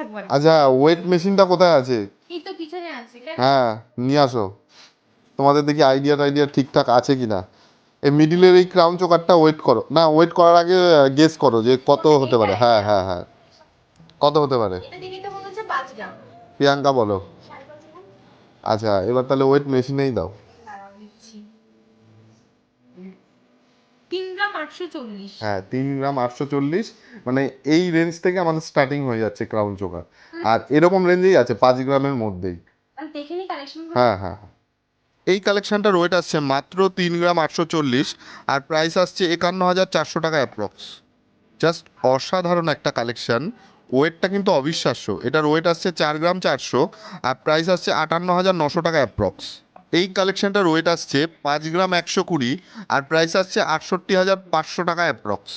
থাকবে না। আচ্ছা ওয়েট মেশিনটা কোথায় আছে? এই তো পিছনে আছে হ্যাঁ নিয়ে আসো। তোমাদের দেখি আইডিয়া টাইডিয়া ঠিকঠাক আছে কি না এই মিডিলের এই ক্রাউন চোকারটা ওয়েট করো। না ওয়েট করার আগে গেস করো যে কত হতে পারে। হ্যাঁ হ্যাঁ হ্যাঁ। কত হতে পারে? প্রিয়াঙ্কা বলো। আচ্ছা এবার তাহলে ওয়েট মেশিনেই দাও। তিন গ্রাম আটশো চল্লিশ। হ্যাঁ তিন গ্রাম আটশো চল্লিশ মানে এই রেঞ্জ থেকে আমাদের স্টার্টিং হয়ে যাচ্ছে ক্রাউন চোকার আর এরকম রেঞ্জেই আছে পাঁচ গ্রামের মধ্যেই। আর দেখে নি কালেকশন হ্যাঁ হ্যাঁ হ্যাঁ। এই কালেকশনটার ওয়েট আসছে মাত্র তিন গ্রাম আটশো চল্লিশ আর প্রাইস আসছে একান্ন হাজার চারশো টাকা অ্যাপ্রক্স জাস্ট অসাধারণ একটা কালেকশন ওয়েটটা কিন্তু অবিশ্বাস্য। এটার ওয়েট আসছে চার গ্রাম চারশো আর প্রাইস আসছে আটান্ন হাজার নশো টাকা অ্যাপ্রক্স এই কালেকশনটার ওয়েট আসছে পাঁচ গ্রাম একশো কুড়ি আর প্রাইস আসছে আটষট্টি হাজার পাঁচশো টাকা অ্যাপ্রক্স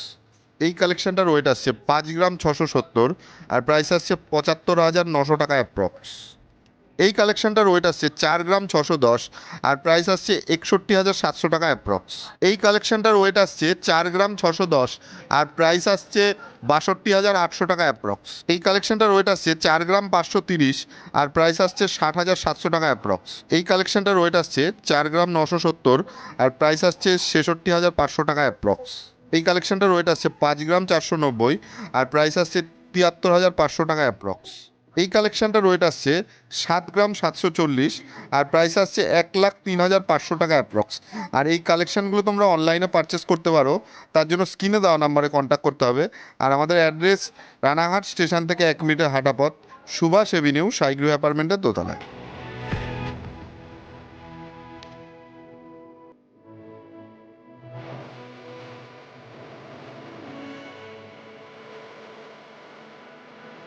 এই কালেকশনটার ওয়েট আসছে পাঁচ গ্রাম ছশো সত্তর আর প্রাইস আসছে পঁচাত্তর হাজার নশো টাকা অ্যাপ্রক্স এই কালেকশনটার ওয়েট আসছে চার গ্রাম ছশো দশ আর প্রাইস আসছে একষট্টি হাজার সাতশো টাকা অ্যাপ্রক্স এই কালেকশনটার ওয়েট আসছে চার গ্রাম ছশো দশ আর প্রাইস আসছে বাষট্টি হাজার আটশো টাকা অ্যাপ্রক্স এই কালেকশনটার ওয়েট আসছে চার গ্রাম পাঁচশো তিরিশ আর প্রাইস আসছে ষাট হাজার সাতশো টাকা অ্যাপ্রক্স এই কালেকশনটার ওয়েট আসছে চার গ্রাম নশো সত্তর আর প্রাইস আসছে ছেষট্টি হাজার পাঁচশো টাকা অ্যাপ্রক্স এই কালেকশনটার ওয়েট আসছে পাঁচ গ্রাম চারশো নব্বই আর প্রাইস আসছে তিয়াত্তর হাজার পাঁচশো টাকা অ্যাপ্রক্স এই কালেকশানটা ওয়েট আসছে সাত গ্রাম সাতশো চল্লিশ, আর প্রাইস আসছে এক লাখ তিন হাজার পাঁচশো টাকা অ্যাপ্রক্স আর এই কালেকশানগুলো তোমরা অনলাইনে পারচেস করতে পারো, তার জন্য স্ক্রিনে দেওয়া নাম্বারে কন্ট্যাক্ট করতে হবে। আর আমাদের অ্যাড্রেস রানাঘাট স্টেশন থেকে এক মিনিটের হাঁটা পথ সুভাষ এভিনিউ সাইগ্রু অ্যাপার্টমেন্টের দোতলায়।